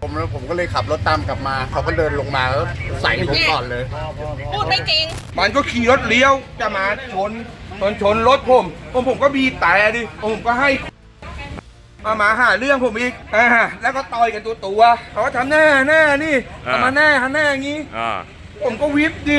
ผมแล้วผมก็เลยขับรถตามกลับมา เขาก็เดินลงมาแล้วใส่ผมก่อนเลย พูดไม่จริง มันก็ขี่รถเลี้ยวจะมาชนชนชนรถผม ผมผมก็บีบแต่ดิผมก็ให้มามาหาเรื่องผมอีกอ่าแล้วก็ต่อยกันตัวตัวๆเขาก็ทำแน่แน่นี่อ่าทำมาแน่ทำแน่อย่างงี้ อ่า ผมก็วิบดิ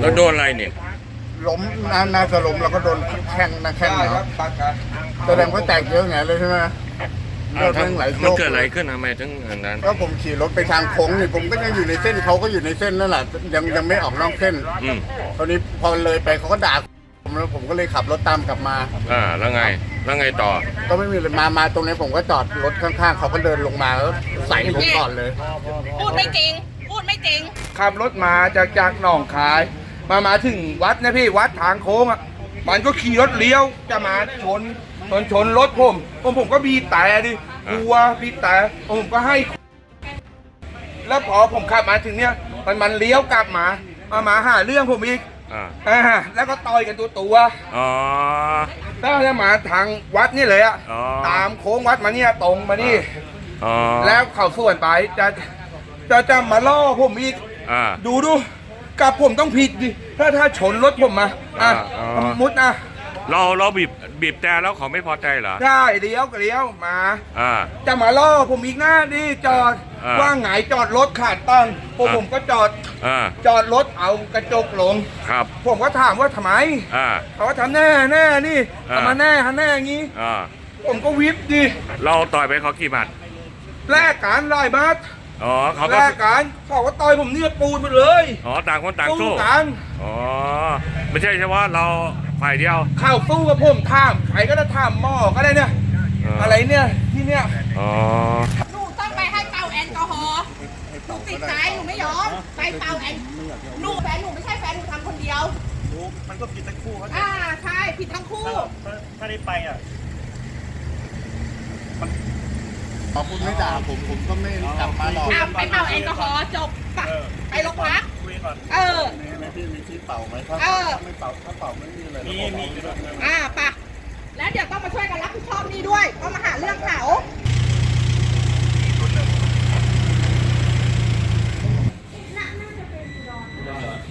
แล้วโดนอะไรเนี่ย ล้มน่าน่าจะล้มแล้วก็โดนแข้งนะแข้งได้นะคครัรับบปักครับแสดงว่าแตกเยอะไงเลยใช่ไหมเลือดอ่าเรื่องไหลมันโยเกิดอะไรขึ้นทำไมถึงอันนั้น ก็ผมขี่รถไปทางโค้งนี่ผมก็ยังอยู่ในเส้นเขาก็อยู่ในเส้นนั่นแหละยังยังไม่ออกนอกเส้นอืมตอนนี้พอเลยไปเขาก็ด่าผมแล้วผมก็เลยขับรถตามกลับมา อ่า แล้วไง แล้วไงต่อ ก็ไม่มีเลยมามาตรงนี้ผมก็จอดรถข้างๆเขาก็เดินลงมาแล้วใส่ผมก่อนเลย พูดไม่จริง พูดไม่จริง ขับรถมาจากจากหนองคาย มามาถึงวัดนะพี่วัดทางโค้งอะมันก็ขี่รถเลี้ยวจะมาชนชนชนรถผมผมผมก็บีบแต่ดิกลัวบีบแต่ผมก็ให้ แล้วพอผมขับมาถึงเนี้ยมันมันเลี้ยวกลับมามามาหาเรื่องผมอีกอ่าอ่าแล้วก็ต่อยกันตัวตัวๆอ๋อแล้วจะมาทางวัดนี่เลยอะอ๋อตามโค้งวัดมาเนี่ยตรงมานี่อ๋อแล้วเขาส่วนไปจะจะจะมาล่อผมอีกอ่าดูดู กับผมต้องผิดดิถ้าถ้าชนรถผมมาอะอ่าอ๋อสมมุดนะเราเราบีบบีบแต่แล้วเขาไม่พอใจเหรอได้เลี้ยวก็เลี้ยวมา อ่า จะมาล่อผมอีกหน้าดิจอดอ่า ว่าไงจอดรถขาดตั้งพวกอ่าผมก็จอดอ่าจอดรถเอากระจกลง ครับผมก็ถามว่าทำไมอ่า เขาก็ทำแน่แน่นี่อ่า ทำมาแน่ทำแน่อย่างงี้ อ่าผมก็วิบดิเราต่อยไปเขากี่หมัดแลกการไล่บัส อ๋อเขาแลก็กกันเขาก็ต่อยผมเนี่ยปูนไปเลยอ๋อต่างคนต่างสู้กันอ๋อไม่ใช่เฉพาะเราฝ่ายเดียวเข้าสู้กับผมถามใครก็ได้ถามหม้อก็ได้เนี่ยอ่าอะไรเนี่ยที่เนี่ยอ๋อหนูต้องไปให้เป่าแอลกอฮอล์หนูติดใจหนูไม่ยอม ไปเป่าแอลหนูแฟนหนูไม่ใช่แฟนหนูทำคนเดียว มันก็ผิดทั้งคู่เขาอ่าใช่ผิดทั้งคู่ ถ้าถ้าได้ไปอะ พอคุณไม่ด่าผมผมก็ไม่กลับมาหรอกอ่าไปเป่าแอลกอฮอล์จบปะไปโรงพัก คุยก่อน เออ มีไหมพี่มีที่เป่าไหมถ้าเออไม่เป่าถ้าเป่าไม่มีเลยมีมีอยู่ด้วยอ่าปะแล้วเดี๋ยวต้องมาช่วยกันรับผิดชอบนี่ด้วยต้องมาหาเรื่องเขา เ